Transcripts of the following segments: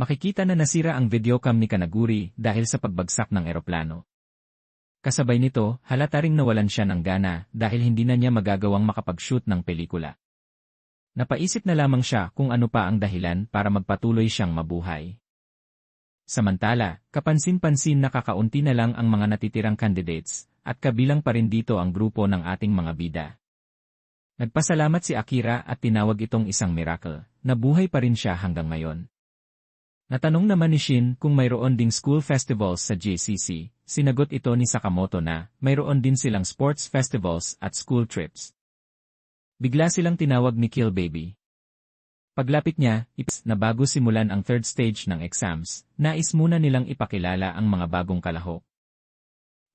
Makikita na nasira ang videocam ni Kanaguri dahil sa pagbagsak ng eroplano. Kasabay nito, halata ring nawalan siya ng gana dahil hindi na niya magagawang makapag-shoot ng pelikula. Napaisip na lamang siya kung ano pa ang dahilan para magpatuloy siyang mabuhay. Samantala, kapansin-pansin na kakaunti na lang ang mga natitirang candidates, at kabilang pa rin dito ang grupo ng ating mga bida. Nagpasalamat si Akira at tinawag itong isang miracle, na buhay pa rin siya hanggang ngayon. Natanong naman ni Shin kung mayroon ding school festivals sa JCC, Sinagot ito ni Sakamoto na, mayroon din silang sports festivals at school trips. Bigla silang tinawag ni Kill Baby. Paglapit niya, ips na bago simulan ang third stage ng exams, nais muna nilang ipakilala ang mga bagong kalahok.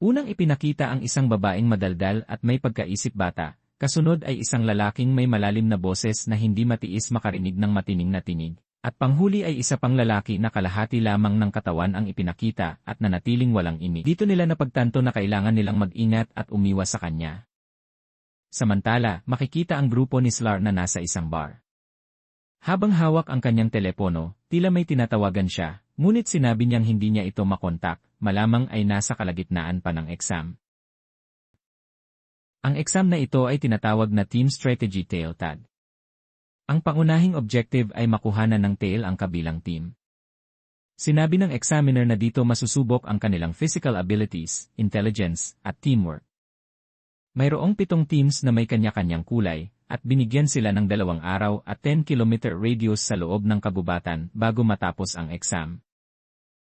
Unang ipinakita ang isang babaeng madaldal at may pagkaisip bata, kasunod ay isang lalaking may malalim na boses na hindi matiis makarinig ng matining na tinig. At panghuli ay isa pang lalaki na kalahati lamang ng katawan ang ipinakita at nanatiling walang ini. Dito nila napagtanto na kailangan nilang mag-ingat at umiwas sa kanya. Samantala, makikita ang grupo ni Slar na nasa isang bar. Habang hawak ang kanyang telepono, tila may tinatawagan siya, ngunit sinabi niyang hindi niya ito makontak, malamang ay nasa kalagitnaan pa ng exam. Ang exam na ito ay tinatawag na Team Strategy Tailtad. Ang pangunahing objective ay makuhanan ng tail ang kabilang team. Sinabi ng examiner na dito masusubok ang kanilang physical abilities, intelligence, at teamwork. Mayroong pitong teams na may kanya-kanyang kulay, at binigyan sila ng dalawang araw at 10-kilometer radius sa loob ng kagubatan bago matapos ang exam.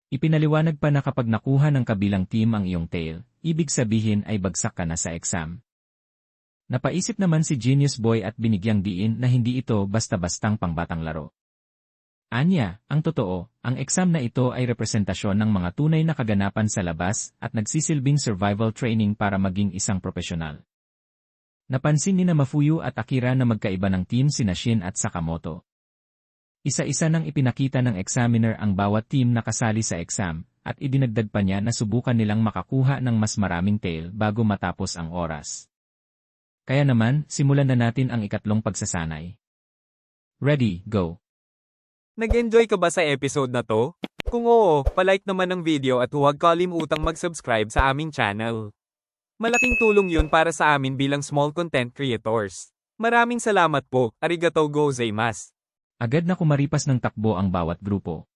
Ipinaliwanag pa na kapag nakuha ng kabilang team ang iyong tail, ibig sabihin ay bagsak ka na sa exam. Napaisip naman si Genius Boy at binigyang diin na hindi ito basta-bastang pangbatang laro. Anya, ang totoo, ang exam na ito ay representasyon ng mga tunay na kaganapan sa labas at nagsisilbing survival training para maging isang profesional. Napansin ni na Mafuyu at Akira na magkaiba ng team sina Shin at Sakamoto. Isa-isa nang ipinakita ng examiner ang bawat team na kasali sa exam, at idinagdag pa niya na subukan nilang makakuha ng mas maraming tail bago matapos ang oras. Kaya naman, simulan na natin ang ikatlong pagsasanay. Ready, go. Nag-enjoy ka ba sa episode na to? Kung oo, palike naman ng video at huwag kalimutang mag-subscribe sa aming channel. Malaking tulong yun para sa amin bilang small content creators. Maraming salamat po, arigatou gozaimasu. Agad na kumaripas ng takbo ang bawat grupo.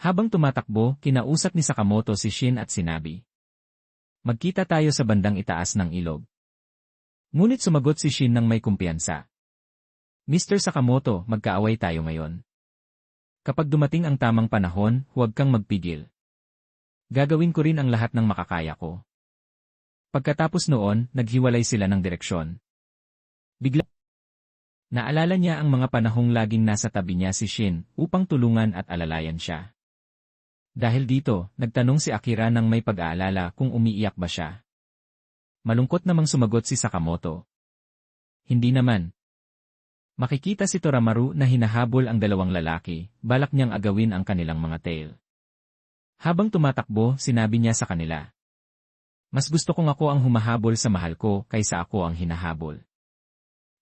Habang tumatakbo, kinausap ni Sakamoto si Shin at sinabi. Magkita tayo sa bandang itaas ng ilog. Ngunit sumagot si Shin ng may kumpiyansa. Mr. Sakamoto, magkaaway tayo ngayon. Kapag dumating ang tamang panahon, huwag kang magpigil. Gagawin ko rin ang lahat ng makakaya ko. Pagkatapos noon, naghiwalay sila ng direksyon. Bigla, naalala niya ang mga panahong laging nasa tabi niya si Shin upang tulungan at alalayan siya. Dahil dito, nagtanong si Akira ng may pag-aalala kung umiiyak ba siya. Malungkot namang sumagot si Sakamoto. Hindi naman. Makikita si Toramaru na hinahabol ang dalawang lalaki, balak niyang agawin ang kanilang mga tail. Habang tumatakbo, sinabi niya sa kanila. Mas gusto kong ako ang humahabol sa mahal ko kaysa ako ang hinahabol.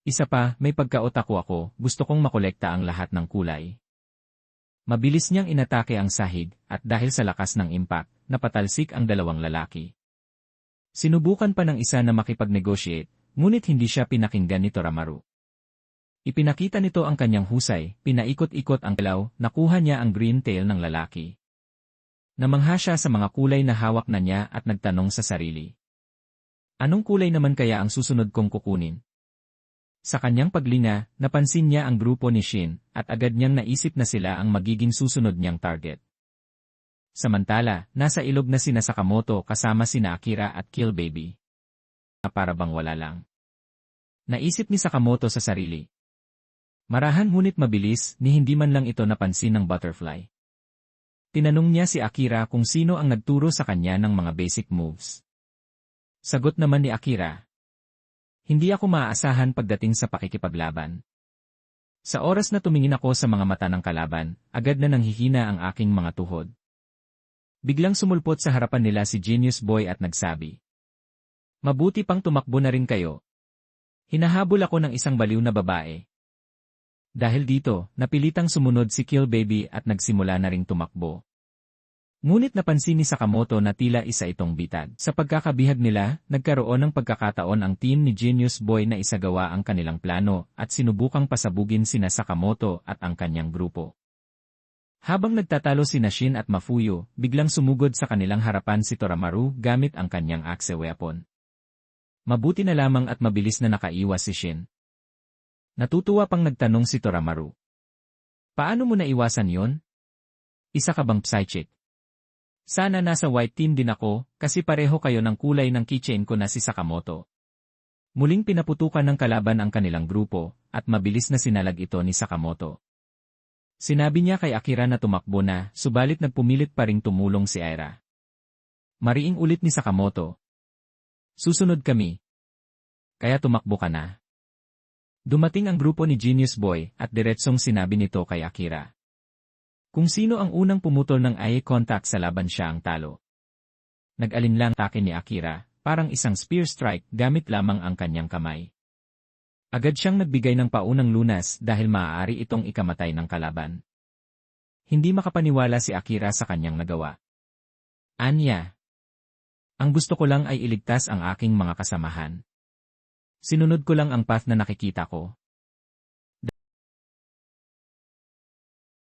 Isa pa, may pagkaotako ako, gusto kong makolekta ang lahat ng kulay. Mabilis niyang inatake ang sahig, at dahil sa lakas ng impact, napatalsik ang dalawang lalaki. Sinubukan pa ng isa na makipag-negotiate, ngunit hindi siya pinakinggan ni Toramaru. Ipinakita nito ang kanyang husay, pinaikot-ikot ang kilaw, nakuha niya ang green tail ng lalaki. Namangha siya sa mga kulay na hawak na niya at nagtanong sa sarili. Anong kulay naman kaya ang susunod kong kukunin? Sa kanyang paglinga, napansin niya ang grupo ni Shin, at agad niyang naisip na sila ang magiging susunod niyang target. Samantala, nasa ilog na sina Sakamoto kasama sina Akira at Kill Baby. Para bang wala lang. Naisip ni Sakamoto sa sarili. Marahan ngunit mabilis, ni hindi man lang ito napansin ng butterfly. Tinanong niya si Akira kung sino ang nagturo sa kanya ng mga basic moves. Sagot naman ni Akira. Hindi ako maaasahan pagdating sa pakikipaglaban. Sa oras na tumingin ako sa mga mata ng kalaban, agad na nanghihina ang aking mga tuhod. Biglang sumulpot sa harapan nila si Genius Boy at nagsabi. Mabuti pang tumakbo na rin kayo. Hinahabol ako ng isang baliw na babae. Dahil dito, napilitang sumunod si Kill Baby at nagsimula na ring tumakbo. Ngunit napansin ni Sakamoto na tila isa itong bitad. Sa pagkakabihag nila, nagkaroon ng pagkakataon ang team ni Genius Boy na isagawa ang kanilang plano at sinubukang pasabugin sina Sakamoto at ang kanyang grupo. Habang nagtatalo si Shin at Mafuyo, biglang sumugod sa kanilang harapan si Toramaru gamit ang kanyang axe weapon. Mabuti na lamang at mabilis na nakaiwas si Shin. Natutuwa pang nagtanong si Toramaru. Paano mo naiwasan yon? Isa ka bang psychic? Sana nasa white team din ako, kasi pareho kayo ng kulay ng keychain ko na si Sakamoto. Muling pinaputukan ng kalaban ang kanilang grupo, at mabilis na sinalag ito ni Sakamoto. Sinabi niya kay Akira na tumakbo na, subalit nagpumilit pa ring tumulong si Aira. Mariing ulit ni Sakamoto. Susunod kami. Kaya tumakbo ka na. Dumating ang grupo ni Genius Boy at diretsong sinabi nito kay Akira. Kung sino ang unang pumutol ng eye contact sa laban siya ang talo. Nag-alinlang take ni Akira, parang isang spear strike gamit lamang ang kanyang kamay. Agad siyang nagbigay ng paunang lunas dahil maaari itong ikamatay ng kalaban. Hindi makapaniwala si Akira sa kanyang nagawa. Anya. Ang gusto ko lang ay iligtas ang aking mga kasamahan. Sinunod ko lang ang path na nakikita ko.